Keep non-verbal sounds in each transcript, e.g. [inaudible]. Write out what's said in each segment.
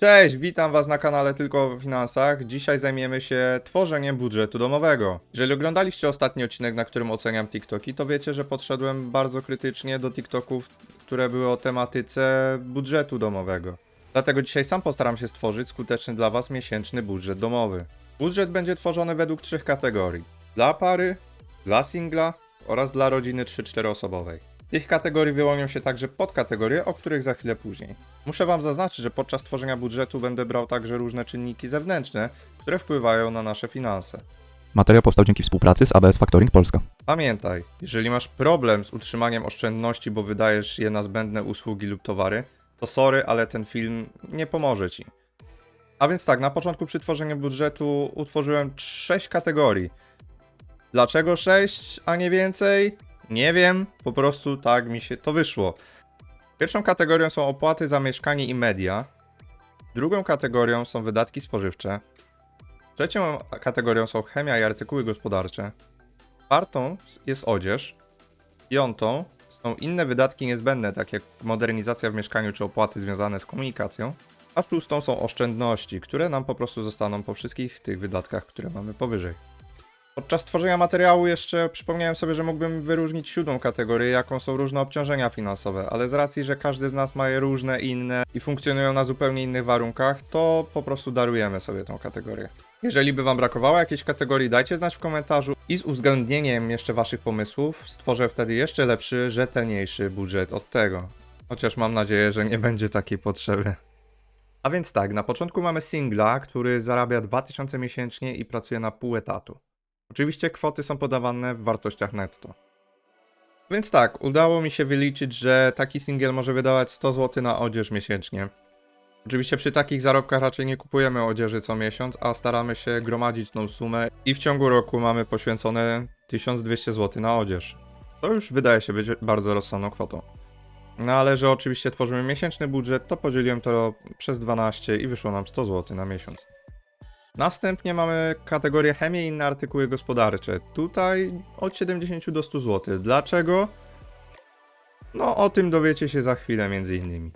Cześć, witam Was na kanale Tylko o Finansach. Dzisiaj zajmiemy się tworzeniem budżetu domowego. Jeżeli oglądaliście ostatni odcinek, na którym oceniam TikToki, to wiecie, że podszedłem bardzo krytycznie do TikToków, które były o tematyce budżetu domowego. Dlatego dzisiaj sam postaram się stworzyć skuteczny dla Was miesięczny budżet domowy. Budżet będzie tworzony według trzech kategorii. Dla pary, dla singla oraz dla rodziny 3-4 osobowej. Tych kategorii wyłonią się także podkategorie, o których za chwilę później. Muszę Wam zaznaczyć, że podczas tworzenia budżetu będę brał także różne czynniki zewnętrzne, które wpływają na nasze finanse. Materiał powstał dzięki współpracy z ABS Factoring Polska. Pamiętaj, jeżeli masz problem z utrzymaniem oszczędności, bo wydajesz je na zbędne usługi lub towary, to sorry, ale ten film nie pomoże Ci. A więc tak, na początku przy tworzeniu budżetu utworzyłem 6 kategorii. Dlaczego 6, a nie więcej? Nie wiem, po prostu tak mi się to wyszło. Pierwszą kategorią są opłaty za mieszkanie i media. Drugą kategorią są wydatki spożywcze. Trzecią kategorią są chemia i artykuły gospodarcze. Czwartą jest odzież. Piątą są inne wydatki niezbędne, takie jak modernizacja w mieszkaniu czy opłaty związane z komunikacją. A szóstą są oszczędności, które nam po prostu zostaną po wszystkich tych wydatkach, które mamy powyżej. Podczas tworzenia materiału jeszcze przypomniałem sobie, że mógłbym wyróżnić siódmą kategorię, jaką są różne obciążenia finansowe, ale z racji, że każdy z nas ma je różne, inne i funkcjonują na zupełnie innych warunkach, to po prostu darujemy sobie tą kategorię. Jeżeli by Wam brakowało jakiejś kategorii, dajcie znać w komentarzu i z uwzględnieniem jeszcze Waszych pomysłów stworzę wtedy jeszcze lepszy, rzetelniejszy budżet od tego. Chociaż mam nadzieję, że nie będzie takiej potrzeby. A więc tak, na początku mamy singla, który zarabia 2000 miesięcznie i pracuje na pół etatu. Oczywiście kwoty są podawane w wartościach netto. Więc tak, udało mi się wyliczyć, że taki singiel może wydawać 100 zł na odzież miesięcznie. Oczywiście przy takich zarobkach raczej nie kupujemy odzieży co miesiąc, a staramy się gromadzić tą sumę i w ciągu roku mamy poświęcone 1200 zł na odzież. To już wydaje się być bardzo rozsądną kwotą. No ale że oczywiście tworzymy miesięczny budżet, to podzieliłem to przez 12 i wyszło nam 100 zł na miesiąc. Następnie mamy kategorię chemie i inne artykuły gospodarcze. Tutaj od 70 do 100 zł. Dlaczego? No o tym dowiecie się za chwilę między innymi.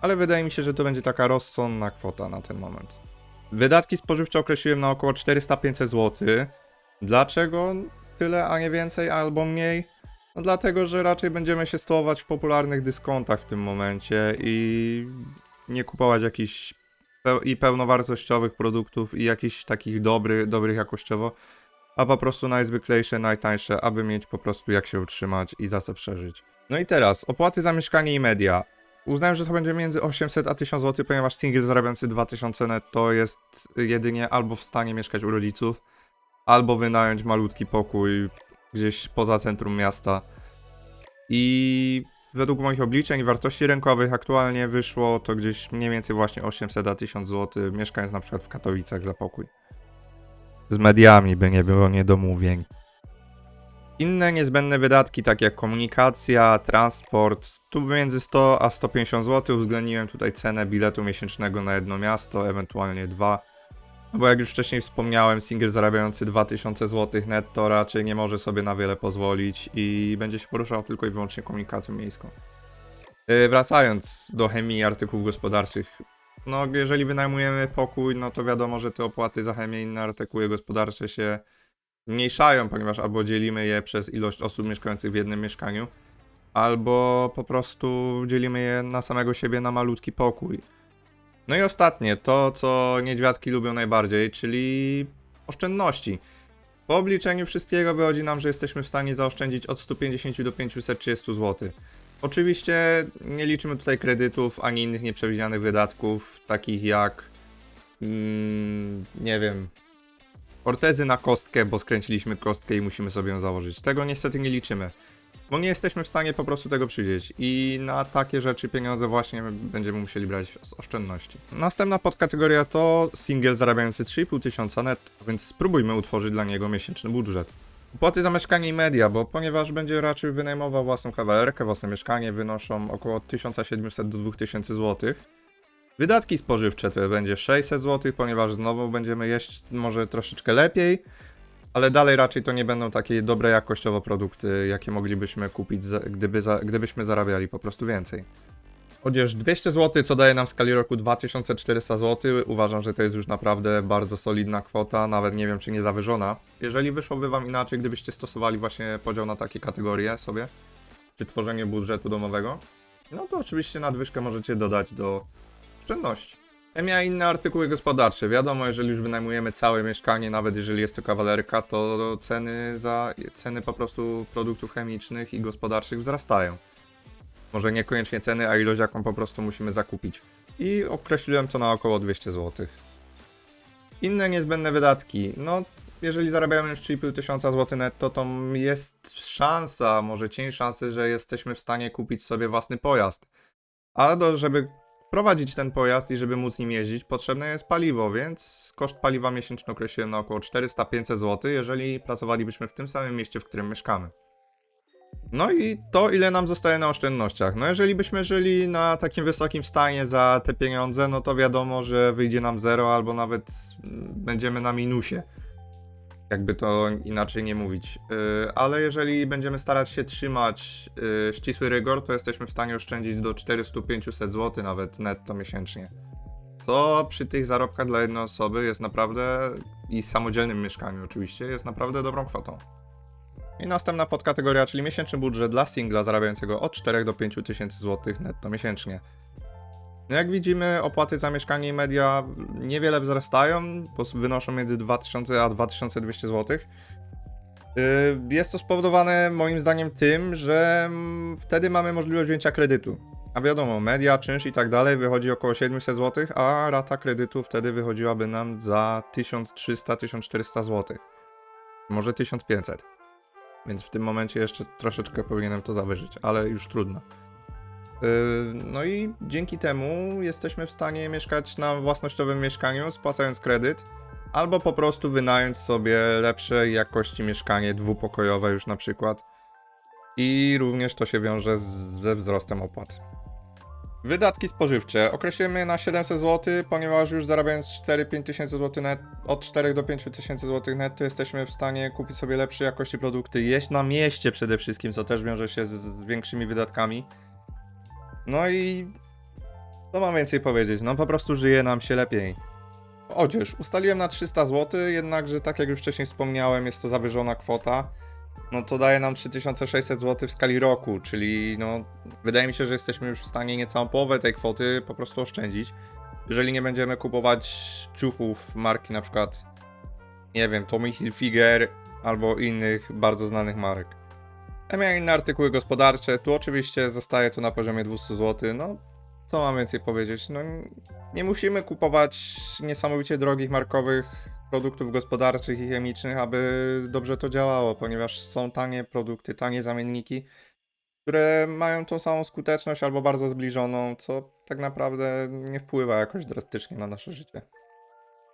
Ale wydaje mi się, że to będzie taka rozsądna kwota na ten moment. Wydatki spożywcze określiłem na około 400-500 zł. Dlaczego tyle, a nie więcej albo mniej? No dlatego, że raczej będziemy się stołować w popularnych dyskontach w tym momencie i nie kupować jakichś i pełnowartościowych produktów i jakichś takich dobry, dobrych jakościowo, a po prostu najzwyklejsze, najtańsze, aby mieć po prostu jak się utrzymać i za co przeżyć. No i teraz, opłaty za mieszkanie i media. Uznałem, że to będzie między 800 a 1000 zł, ponieważ singiel zarabiający 2000 netto jest jedynie albo w stanie mieszkać u rodziców, albo wynająć malutki pokój gdzieś poza centrum miasta. I według moich obliczeń wartości rynkowych aktualnie wyszło to gdzieś mniej więcej właśnie 800 a 1000 zł, mieszkając na przykład w Katowicach za pokój. Z mediami, by nie było niedomówień. Inne niezbędne wydatki, takie jak komunikacja, transport, tu między 100 a 150 zł uwzględniłem tutaj cenę biletu miesięcznego na jedno miasto, ewentualnie dwa. No bo jak już wcześniej wspomniałem, singiel zarabiający 2000 zł netto raczej nie może sobie na wiele pozwolić i będzie się poruszał tylko i wyłącznie komunikacją miejską. Yy, wracając do chemii i artykułów gospodarczych, no jeżeli wynajmujemy pokój, no to wiadomo, że te opłaty za chemię i inne artykuły gospodarcze się zmniejszają, ponieważ albo dzielimy je przez ilość osób mieszkających w jednym mieszkaniu, albo po prostu dzielimy je na samego siebie na malutki pokój. No i ostatnie, to co niedźwiadki lubią najbardziej, czyli oszczędności. Po obliczeniu wszystkiego wychodzi nam, że jesteśmy w stanie zaoszczędzić od 150 do 530 zł. Oczywiście nie liczymy tutaj kredytów ani innych nieprzewidzianych wydatków, takich jak mm, nie wiem, ortezy na kostkę, bo skręciliśmy kostkę i musimy sobie ją założyć. Tego niestety nie liczymy. Bo nie jesteśmy w stanie po prostu tego przyjrzeć i na takie rzeczy pieniądze właśnie będziemy musieli brać z oszczędności. Następna podkategoria to singiel zarabiający 3,5 tysiąca netto, więc spróbujmy utworzyć dla niego miesięczny budżet. Opłaty za mieszkanie i media, bo ponieważ będzie raczej wynajmował własną kawalerkę, własne mieszkanie wynoszą około 1700 do 2000 zł. Wydatki spożywcze to będzie 600 zł, ponieważ znowu będziemy jeść może troszeczkę lepiej, ale dalej raczej to nie będą takie dobre jakościowo produkty, jakie moglibyśmy kupić, za, gdyby za, gdybyśmy zarabiali po prostu więcej. Odzież 200 zł, co daje nam w skali roku 2400 zł. Uważam, że to jest już naprawdę bardzo solidna kwota, nawet nie wiem, czy nie zawyżona. Jeżeli wyszłoby Wam inaczej, gdybyście stosowali właśnie podział na takie kategorie sobie, czy tworzenie budżetu domowego, no to oczywiście nadwyżkę możecie dodać do oszczędności. Ja inne artykuły gospodarcze. Wiadomo, jeżeli już wynajmujemy całe mieszkanie, nawet jeżeli jest to kawalerka, to ceny za ceny po prostu produktów chemicznych i gospodarczych wzrastają. Może niekoniecznie ceny, a ilość jaką po prostu musimy zakupić. I określiłem to na około 200 zł. Inne niezbędne wydatki. No, jeżeli zarabiamy już 3,5 tysiąca złotych netto, to jest szansa, może cień szansy, że jesteśmy w stanie kupić sobie własny pojazd. A do, żeby prowadzić ten pojazd i żeby móc nim jeździć, potrzebne jest paliwo, więc koszt paliwa miesięczny określiłem na około 400-500 zł, jeżeli pracowalibyśmy w tym samym mieście, w którym mieszkamy. No i to, ile nam zostaje na oszczędnościach. No jeżeli byśmy żyli na takim wysokim stanie za te pieniądze, no to wiadomo, że wyjdzie nam zero albo nawet mm, będziemy na minusie. Jakby to inaczej nie mówić. Yy, ale jeżeli będziemy starać się trzymać yy, ścisły rygor, to jesteśmy w stanie oszczędzić do 400-500 zł nawet netto miesięcznie. To przy tych zarobkach dla jednej osoby jest naprawdę, i samodzielnym mieszkaniu oczywiście, jest naprawdę dobrą kwotą. I następna podkategoria, czyli miesięczny budżet dla singla zarabiającego od 4 do 5 tysięcy złotych netto miesięcznie. No jak widzimy, opłaty za mieszkanie i media niewiele wzrastają, wynoszą między 2000 a 2200 zł. Jest to spowodowane moim zdaniem tym, że wtedy mamy możliwość wzięcia kredytu. A wiadomo, media, czynsz i tak dalej wychodzi około 700 zł, a rata kredytu wtedy wychodziłaby nam za 1300-1400 zł. Może 1500. Więc w tym momencie jeszcze troszeczkę powinienem to zawyżyć, ale już trudno. Yy, No i dzięki temu jesteśmy w stanie mieszkać na własnościowym mieszkaniu, spłacając kredyt, albo po prostu wynająć sobie lepszej jakości mieszkanie dwupokojowe już na przykład. I również to się wiąże ze wzrostem opłat. Wydatki spożywcze określimy na 700 zł, ponieważ już zarabiając 4-5 tysięcy zł net, od 4 do 5 tysięcy zł netto jesteśmy w stanie kupić sobie lepszej jakości produkty, jeść na mieście przede wszystkim, co też wiąże się z, z większymi wydatkami. No i co mam więcej powiedzieć? No po prostu żyje nam się lepiej. Odzież ustaliłem na 300 zł, jednakże tak jak już wcześniej wspomniałem, jest to zawyżona kwota. No to daje nam 3600 zł w skali roku, czyli no wydaje mi się, że jesteśmy już w stanie niecałą połowę tej kwoty po prostu oszczędzić. Jeżeli nie będziemy kupować ciuchów marki na przykład, nie wiem, Tommy Hilfiger albo innych bardzo znanych marek. Ja inne artykuły gospodarcze, tu oczywiście zostaje to na poziomie 200 zł, no co mam więcej powiedzieć, no nie musimy kupować niesamowicie drogich markowych produktów gospodarczych i chemicznych, aby dobrze to działało, ponieważ są tanie produkty, tanie zamienniki, które mają tą samą skuteczność albo bardzo zbliżoną, co tak naprawdę nie wpływa jakoś drastycznie na nasze życie.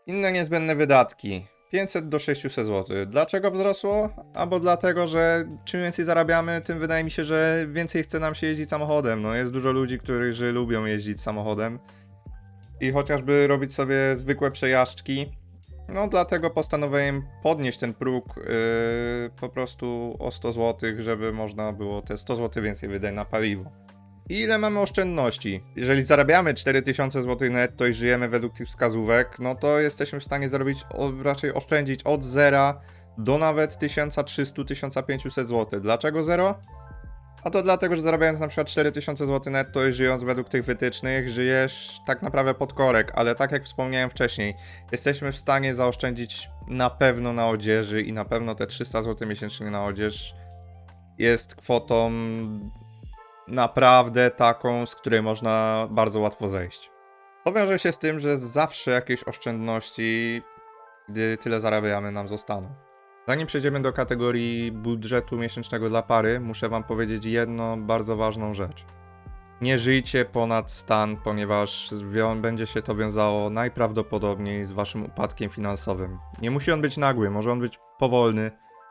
Inne niezbędne wydatki. 500 do 600 zł. Dlaczego wzrosło? Albo dlatego, że czym więcej zarabiamy, tym wydaje mi się, że więcej chce nam się jeździć samochodem. No jest dużo ludzi, którzy lubią jeździć samochodem i chociażby robić sobie zwykłe przejażdżki. No dlatego postanowiłem podnieść ten próg yy, po prostu o 100 zł, żeby można było te 100 zł więcej wydać na paliwo. Ile mamy oszczędności? Jeżeli zarabiamy 4000 zł netto i żyjemy według tych wskazówek, no to jesteśmy w stanie zarobić, raczej oszczędzić od zera do nawet 1300-1500 zł. Dlaczego zero? A to dlatego, że zarabiając na przykład 4000 zł netto i żyjąc według tych wytycznych, żyjesz tak naprawdę pod korek, ale tak jak wspomniałem wcześniej, jesteśmy w stanie zaoszczędzić na pewno na odzieży i na pewno te 300 zł miesięcznie na odzież jest kwotą naprawdę taką, z której można bardzo łatwo zejść. To wiąże się z tym, że zawsze jakieś oszczędności, gdy tyle zarabiamy, nam zostaną. Zanim przejdziemy do kategorii budżetu miesięcznego dla pary, muszę Wam powiedzieć jedną bardzo ważną rzecz. Nie żyjcie ponad stan, ponieważ będzie się to wiązało najprawdopodobniej z Waszym upadkiem finansowym. Nie musi on być nagły, może on być powolny,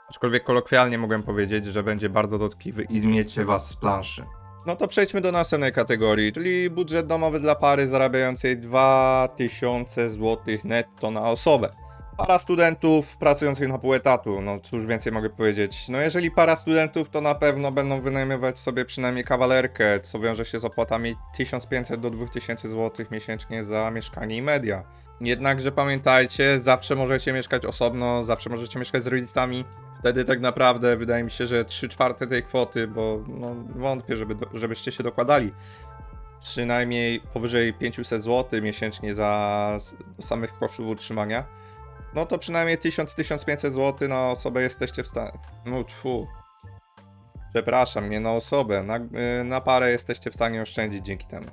aczkolwiek kolokwialnie mogłem powiedzieć, że będzie bardzo dotkliwy i zmiecie Was z planszy. No to przejdźmy do następnej kategorii, czyli budżet domowy dla pary zarabiającej 2000 zł netto na osobę. Para studentów pracujących na pół etatu, no cóż więcej mogę powiedzieć. No jeżeli para studentów, to na pewno będą wynajmować sobie przynajmniej kawalerkę, co wiąże się z opłatami 1500 do 2000 zł miesięcznie za mieszkanie i media. Jednakże pamiętajcie, zawsze możecie mieszkać osobno, zawsze możecie mieszkać z rodzicami. Wtedy tak naprawdę wydaje mi się, że 3 czwarte tej kwoty, bo no, wątpię, żeby, żebyście się dokładali przynajmniej powyżej 500 zł miesięcznie za do samych kosztów utrzymania, no to przynajmniej 1000-1500 zł na osobę jesteście w stanie. No tfu. Przepraszam, nie na osobę. Na, y, na parę jesteście w stanie oszczędzić dzięki temu.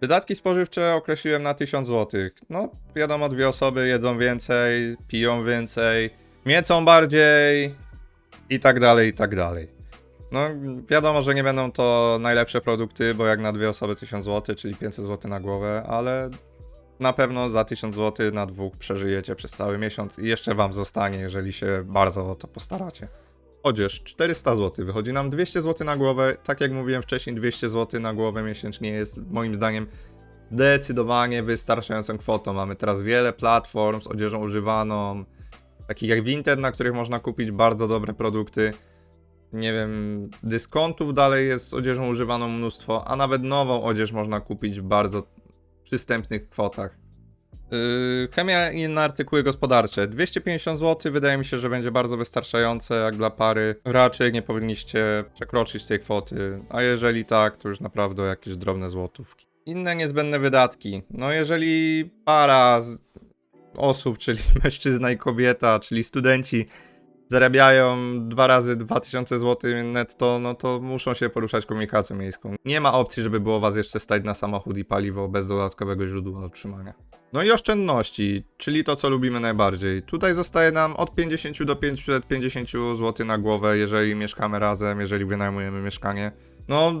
Wydatki spożywcze określiłem na 1000 zł. No, wiadomo, dwie osoby jedzą więcej, piją więcej, miecą bardziej i tak dalej, i tak dalej. No, wiadomo, że nie będą to najlepsze produkty, bo jak na dwie osoby 1000 zł, czyli 500 zł na głowę, ale na pewno za 1000 zł na dwóch przeżyjecie przez cały miesiąc i jeszcze wam zostanie, jeżeli się bardzo o to postaracie. Odzież 400 zł, wychodzi nam 200 zł na głowę. Tak jak mówiłem wcześniej, 200 zł na głowę miesięcznie jest moim zdaniem zdecydowanie wystarczającą kwotą. Mamy teraz wiele platform z odzieżą używaną, takich jak Vinted, na których można kupić bardzo dobre produkty. Nie wiem, dyskontów dalej jest z odzieżą używaną mnóstwo, a nawet nową odzież można kupić w bardzo przystępnych kwotach. Yy, chemia i inne artykuły gospodarcze. 250 zł wydaje mi się, że będzie bardzo wystarczające jak dla pary. Raczej nie powinniście przekroczyć tej kwoty, a jeżeli tak, to już naprawdę jakieś drobne złotówki. Inne niezbędne wydatki. No jeżeli para osób, czyli [laughs] mężczyzna i kobieta, czyli studenci zarabiają dwa razy 2000 zł netto, no to muszą się poruszać komunikacją miejską. Nie ma opcji, żeby było was jeszcze stać na samochód i paliwo bez dodatkowego źródła utrzymania. No i oszczędności, czyli to, co lubimy najbardziej. Tutaj zostaje nam od 50 do 550 zł na głowę, jeżeli mieszkamy razem, jeżeli wynajmujemy mieszkanie. No,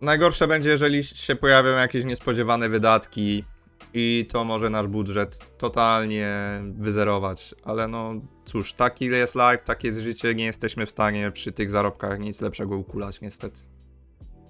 najgorsze będzie, jeżeli się pojawią jakieś niespodziewane wydatki i to może nasz budżet totalnie wyzerować. Ale no, cóż, taki jest life, takie jest życie, nie jesteśmy w stanie przy tych zarobkach nic lepszego ukulać, niestety.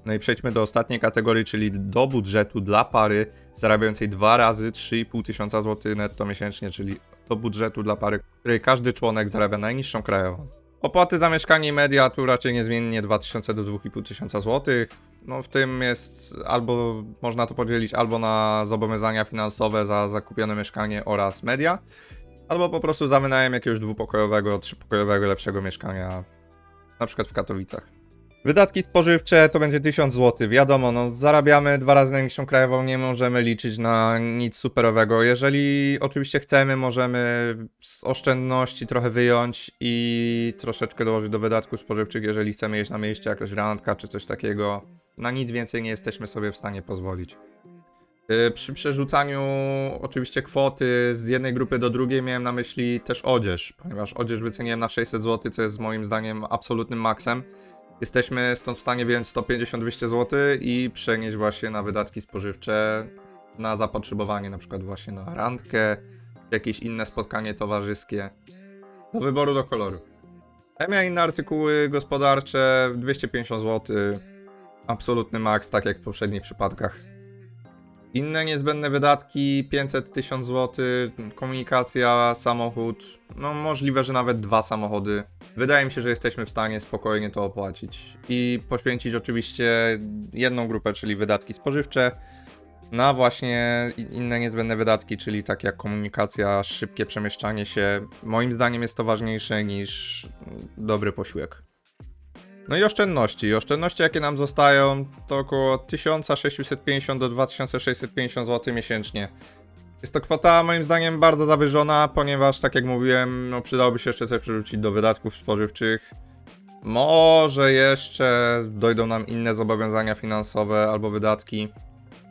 No i przejdźmy do ostatniej kategorii, czyli do budżetu dla pary zarabiającej dwa razy 3,5 tysiąca złotych netto miesięcznie, czyli do budżetu dla pary, której każdy członek zarabia najniższą krajową. Opłaty za mieszkanie i media tu raczej niezmiennie 2000 do 2,5 tysiąca złotych. No w tym jest albo można to podzielić albo na zobowiązania finansowe za zakupione mieszkanie oraz media, albo po prostu za wynajem jakiegoś dwupokojowego, trzypokojowego lepszego mieszkania, na przykład w Katowicach. Wydatki spożywcze to będzie 1000 zł. Wiadomo, no zarabiamy dwa razy najniższą krajową, nie możemy liczyć na nic superowego. Jeżeli oczywiście chcemy, możemy z oszczędności trochę wyjąć i troszeczkę dołożyć do wydatków spożywczych, jeżeli chcemy jeść na mieście, jakaś randka czy coś takiego. Na nic więcej nie jesteśmy sobie w stanie pozwolić. Yy, Przy przerzucaniu oczywiście kwoty z jednej grupy do drugiej miałem na myśli też odzież, ponieważ odzież wyceniłem na 600 zł, co jest moim zdaniem absolutnym maksem. Jesteśmy stąd w stanie wyjąć 150-200 zł i przenieść właśnie na wydatki spożywcze, na zapotrzebowanie, na przykład właśnie na randkę, jakieś inne spotkanie towarzyskie. Do wyboru, do koloru. Chemia inne artykuły gospodarcze 250 zł. Absolutny maks, tak jak w poprzednich przypadkach. Inne niezbędne wydatki 500 1000 zł, komunikacja, samochód, no możliwe, że nawet dwa samochody. Wydaje mi się, że jesteśmy w stanie spokojnie to opłacić i poświęcić oczywiście jedną grupę, czyli wydatki spożywcze, na właśnie inne niezbędne wydatki, czyli tak jak komunikacja, szybkie przemieszczanie się. Moim zdaniem jest to ważniejsze niż dobry posiłek. No i oszczędności. Oszczędności, jakie nam zostają, to około 1650 do 2650 zł miesięcznie. Jest to kwota moim zdaniem bardzo zawyżona, ponieważ tak jak mówiłem, no przydałoby się jeszcze coś przerzucić do wydatków spożywczych. Może jeszcze dojdą nam inne zobowiązania finansowe albo wydatki,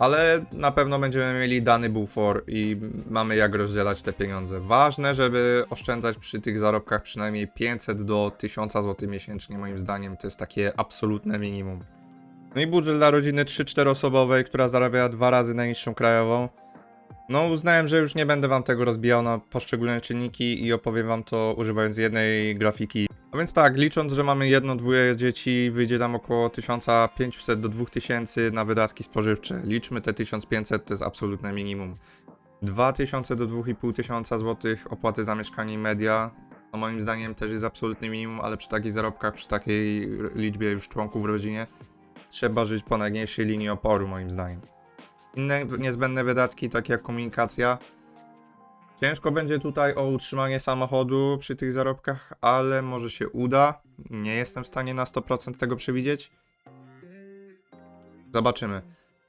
ale na pewno będziemy mieli dany bufor i mamy jak rozdzielać te pieniądze. Ważne, żeby oszczędzać przy tych zarobkach przynajmniej 500 do 1000 zł miesięcznie, moim zdaniem to jest takie absolutne minimum. No i budżet dla rodziny 3-4 osobowej, która zarabia dwa razy najniższą krajową. No, uznałem, że już nie będę wam tego rozbijał na poszczególne czynniki i opowiem wam to używając jednej grafiki. A więc tak, licząc, że mamy jedno, dwoje dzieci, wyjdzie nam około 1500 do 2000 na wydatki spożywcze. Liczmy te 1500, to jest absolutne minimum. 2000 do 2500 zł opłaty za mieszkanie i media. To moim zdaniem też jest absolutne minimum, ale przy takich zarobkach, przy takiej liczbie już członków w rodzinie, trzeba żyć po najmniejszej linii oporu, moim zdaniem. Inne niezbędne wydatki, takie jak komunikacja. Ciężko będzie tutaj o utrzymanie samochodu przy tych zarobkach, ale może się uda. Nie jestem w stanie na 100% tego przewidzieć. Zobaczymy.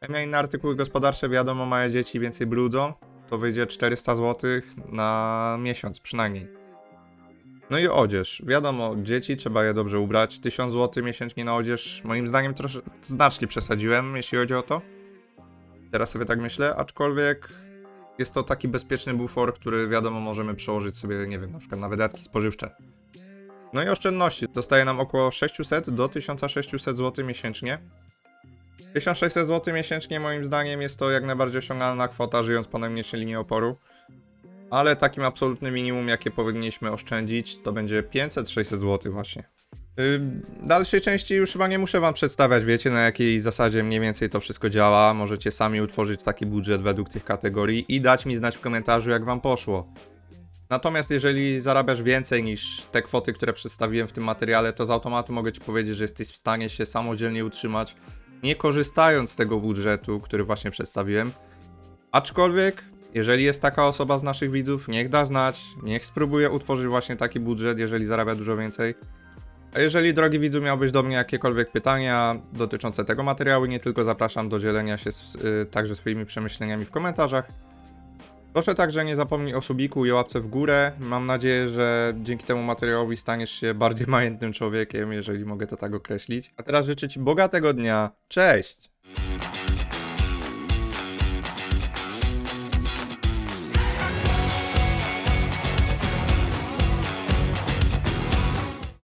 Ja inne artykuły gospodarcze, wiadomo, małe dzieci więcej brudzą. To wyjdzie 400 zł na miesiąc przynajmniej. No i odzież. Wiadomo, dzieci trzeba je dobrze ubrać. 1000 zł miesięcznie na odzież, moim zdaniem trosze znacznie przesadziłem, jeśli chodzi o to. Teraz sobie tak myślę, aczkolwiek jest to taki bezpieczny bufor, który wiadomo możemy przełożyć sobie, nie wiem, na przykład na wydatki spożywcze. No i oszczędności. Dostaje nam około 600 do 1600 zł miesięcznie. 1600 zł miesięcznie moim zdaniem jest to jak najbardziej osiągalna kwota, żyjąc po najmniejszej linii oporu. Ale takim absolutnym minimum, jakie powinniśmy oszczędzić, to będzie 500-600 zł właśnie. W dalszej części już chyba nie muszę wam przedstawiać, wiecie na jakiej zasadzie mniej więcej to wszystko działa. Możecie sami utworzyć taki budżet według tych kategorii i dać mi znać w komentarzu, jak wam poszło. Natomiast jeżeli zarabiasz więcej niż te kwoty, które przedstawiłem w tym materiale, to z automatu mogę ci powiedzieć, że jesteś w stanie się samodzielnie utrzymać, nie korzystając z tego budżetu, który właśnie przedstawiłem. Aczkolwiek, jeżeli jest taka osoba z naszych widzów, niech da znać, niech spróbuje utworzyć właśnie taki budżet, jeżeli zarabia dużo więcej. A jeżeli, drogi widzu, miałbyś do mnie jakiekolwiek pytania dotyczące tego materiału, nie tylko zapraszam do dzielenia się z, y, także swoimi przemyśleniami w komentarzach. Proszę także nie zapomnij o subiku i o łapce w górę. Mam nadzieję, że dzięki temu materiałowi staniesz się bardziej [laughs] majętnym człowiekiem, jeżeli mogę to tak określić. A teraz życzę Ci bogatego dnia. Cześć!